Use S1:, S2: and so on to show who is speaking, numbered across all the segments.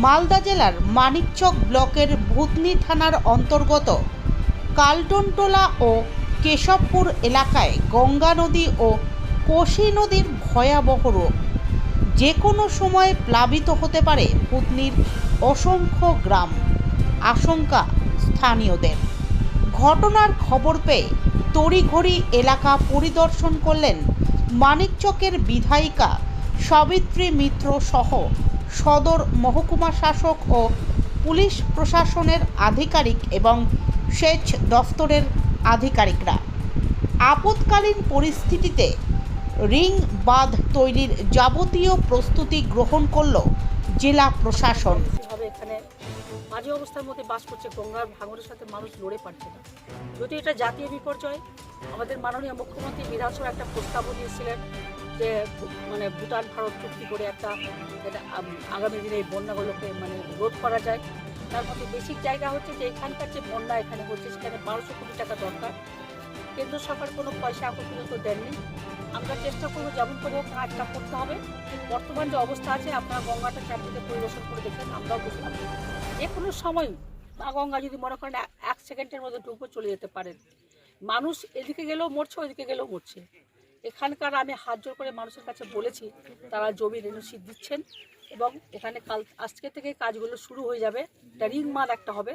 S1: মালদা জেলার মানিকচক ব্লকের ভূতনি থানার অন্তর্গত কালটনটোলা ও কেশবপুর এলাকায় গঙ্গা নদী ও কোশি নদীর ভয়াবহ রূপ যে কোনো সময় প্লাবিত হতে পারে ভূতনির অসংখ্য গ্রাম। আশঙ্কা স্থানীয়দের। ঘটনার খবর পেয়ে তড়িঘড়ি এলাকা পরিদর্শন করলেন মানিকচকের বিধায়িকা সাবিত্রী মিত্র সহ সদর মহকুমা শাসক ও পুলিশ প্রশাসনের আধিকারিক এবং সেচ দফতরের আধিকারিকরা। আপৎকালীন পরিস্থিতিতে রিং বাঁধ তৈরির যাবতীয় প্রস্তুতি গ্রহণ করল জেলা প্রশাসন।
S2: এখানে বাজে অবস্থার মধ্যে বাস করছে গঙ্গার ভাঙনের সাথে মানুষ লড়ে পারছে না। যদি এটা জাতীয় বিপর্যয়, আমাদের মাননীয় মুখ্যমন্ত্রী বিধানসভা একটা প্রস্তাবও দিয়েছিলেন যে মানে ভুটান, ভারত চুক্তি করে একটা আগামী দিনে এই বন্যাগুলোকে মানে রোধ করা যায়। তার মধ্যে বেসিক জায়গা হচ্ছে যে এখানকার যে বন্যা এখানে হচ্ছে, সেখানে বারোশো কোটি টাকা দরকার। কেন্দ্র সরকার কোনো পয়সা এখন পর্যন্ত দেননি। আমরা চেষ্টা করব যেমন করে হোক কাজটা করতে হবে। বর্তমান যে অবস্থা আছে, আপনারা গঙ্গাটা চারদিকে পরিদর্শন করে দেখেন আমরাও দেখলাম যে কোনো সময় মা গঙ্গা যদি মনে করেন এক সেকেন্ডের মধ্যে ডুবো চলে যেতে পারেন মানুষ এদিকে গেলেও মরছে, ওইদিকে গেলেও মরছে। এখানকার আমি হাত জোর করে মানুষের কাছে বলেছি তারা জমি রেনুসি দিচ্ছেন এবং এখানে কাল আজকে থেকে কাজগুলো শুরু হয়ে যাবে। এটা রিং মাদ একটা হবে।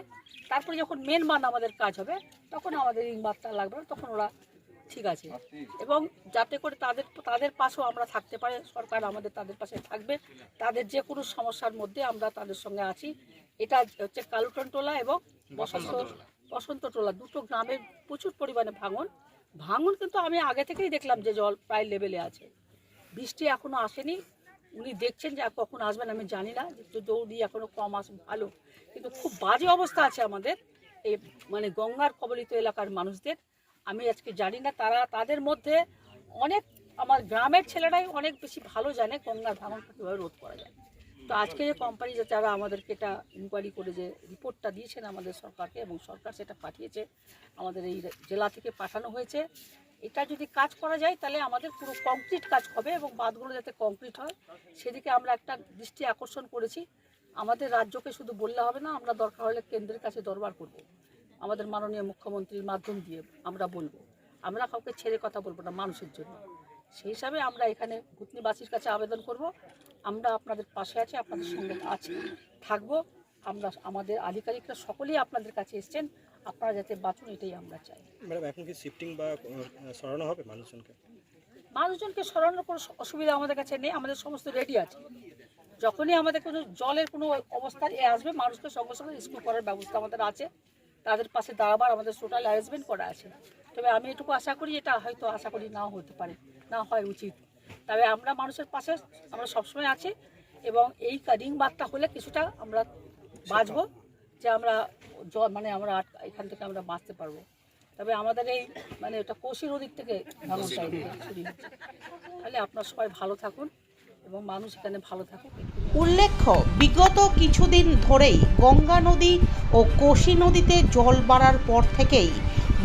S2: তারপরে যখন মেন মান আমাদের কাজ হবে তখন আমাদের রিং মাদটা লাগবে তখন ওরা ঠিক আছে। এবং যাতে করে তাদের তাদের পাশেও আমরা থাকতে পারি সরকার আমাদের তাদের পাশে থাকবে। তাদের যে কোনো সমস্যার মধ্যে আমরা তাদের সঙ্গে আছি। এটা হচ্ছে কালুটন টোলা এবং বসন্ত বসন্ত টোলা। দুটো গ্রামের প্রচুর পরিমাণে ভাঙন। ভাঙন কিন্তু আমি আগে থেকেই দেখলাম যে জল প্রায় লেভেলে আছে। বৃষ্টি এখনও আসেনি। উনি দেখছেন যে কখন আসবেন আমি জানি না। যে দৌড়ি এখনও কম আসবে ভালো। কিন্তু খুব বাজে অবস্থা আছে আমাদের। এই মানে গঙ্গার কবলিত এলাকার মানুষদের। আমি আজকে জানি না, তারা তাদের মধ্যে অনেক আমার গ্রামের ছেলেরাই অনেক বেশি ভালো জানে গঙ্গার ভাঙনটা কীভাবে রোধ করা যায়। তো আজকে যে কোম্পানি যারা আমাদেরকে এটা ইনকোয়ারি করে যে রিপোর্টটা দিয়েছেন আমাদের সরকারকে এবং সরকার সেটা পাঠিয়েছে, আমাদের এই জেলা থেকে পাঠানো হয়েছে। এটা যদি কাজ করা যায় তাহলে আমাদের পুরো কংক্রিট কাজ হবে এবং বাঁধগুলো যাতে কংক্রিট হয়, সেদিকে আমরা একটা দৃষ্টি আকর্ষণ করেছি। আমাদের রাজ্যকে শুধু বললে হবে না, আমরা দরকার হলে কেন্দ্রের কাছে দরবার করব। আমাদের মাননীয় মুখ্যমন্ত্রীর মাধ্যম দিয়ে আমরা বলব। আমরা কাউকে ছেড়ে কথা বলব না মানুষের জন্য। সেই হিসাবে আমরা এখানে ভূতনিবাসীর কাছে আবেদন করব। আমরা আপনাদের পাশে আছি আপনাদের সঙ্গে আছি থাকব। আমরা আমাদের আধিকারিকরা সকলেই আপনাদের কাছে এসছেন। আপনারা যাতে বাঁচুন এটাই আমরা চাই।
S3: ম্যাডাম এখন কি শিফটিং বা সরানো হবে মানুষজনকে?
S2: মানুষজনকে সরানোর কোনো অসুবিধা আমাদের কাছে নেই আমাদের সমস্ত রেডি আছে। যখনই আমাদের কোনো জলের কোনো অবস্থা এ আসবে মানুষকে সঙ্গে সঙ্গে রেস্কিউ করার ব্যবস্থা আমাদের আছে। তাদের পাশে দাঁড়াবার আমাদের টোটাল অ্যারেঞ্জমেন্ট করা আছে। তবে আমি এটুকু আশা করি এটা হয়তো আশা করি নাও হতে পারে। না হয় উচিত। তবে আমরা মানুষের পাশে আমরা সবসময় আছি এবং এই রিং বাদটা হলে কিছুটা আমরা বাঁচবো যে আমরা জল মানে আমরা এখান থেকে আমরা বাঁচতে পারব। তবে আমাদের এই মানে ওটা কোশি নদীর থেকে হচ্ছে তাহলে আপনার সবাই ভালো থাকুন এবং মানুষ এখানে ভালো থাকুক।
S1: উল্লেখ্য বিগত কিছুদিন ধরেই গঙ্গা নদী ও কোশি নদীতে জল বাড়ার পর থেকেই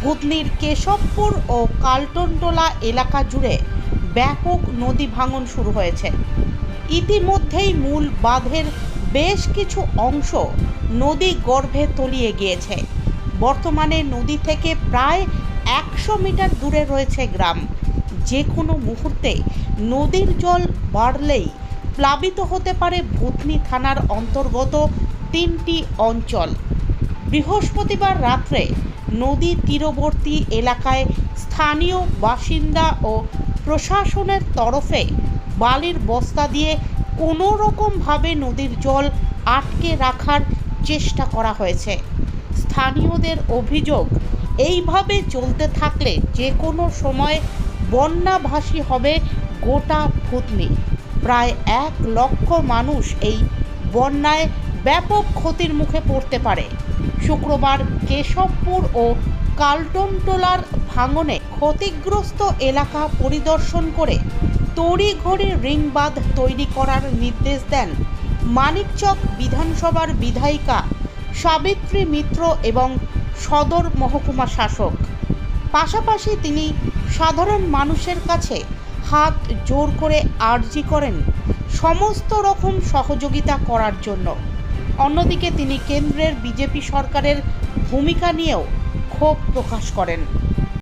S1: ভূতনির কেশবপুর ও কালটনটোলা এলাকা জুড়ে ব্যাপক নদী ভাঙন শুরু হয়েছে। ইতিমধ্যেই মূল বাঁধের বেশ কিছু অংশ নদী গর্ভে তলিয়ে গিয়েছে। বর্তমানে নদী থেকে প্রায় একশো মিটার দূরে রয়েছে গ্রাম। যে কোনো মুহূর্তে নদীর জল বাড়লেই প্লাবিত হতে পারে ভূতনি থানার অন্তর্গত তিনটি অঞ্চল। বৃহস্পতিবার রাত্রে নদী তীরবর্তী এলাকায় স্থানীয় বাসিন্দা ও প্রশাসনের তরফে বালির বস্তা দিয়ে কোনো রকমভাবে নদীর জল আটকে রাখার চেষ্টা করা হয়েছে। স্থানীয়দের অভিযোগ, এইভাবে চলতে থাকলে যে কোনো সময় বন্যাভাসী হবে গোটা ভূতনি। প্রায় এক লক্ষ মানুষ এই বন্যায় ব্যাপক ক্ষতির মুখে পড়তে পারে। শুক্রবার কেশবপুর ও কালটনটোলার ভাঙনে ক্ষতিগ্রস্ত এলাকা পরিদর্শন করে তড়িঘড়ি রিংবাঁধ তৈরি করার নির্দেশ দেন মানিকচক বিধানসভার বিধায়িকা সাবিত্রী মিত্র এবং সদর মহকুমা শাসক। পাশাপাশি তিনি সাধারণ মানুষের কাছে হাত জোর করে আর্জি করেন সমস্ত রকম সহযোগিতা করার জন্য। অন্যদিকে তিনি কেন্দ্রের বিজেপি সরকারের ভূমিকা নিয়েও ক্ষোভ প্রকাশ করেন।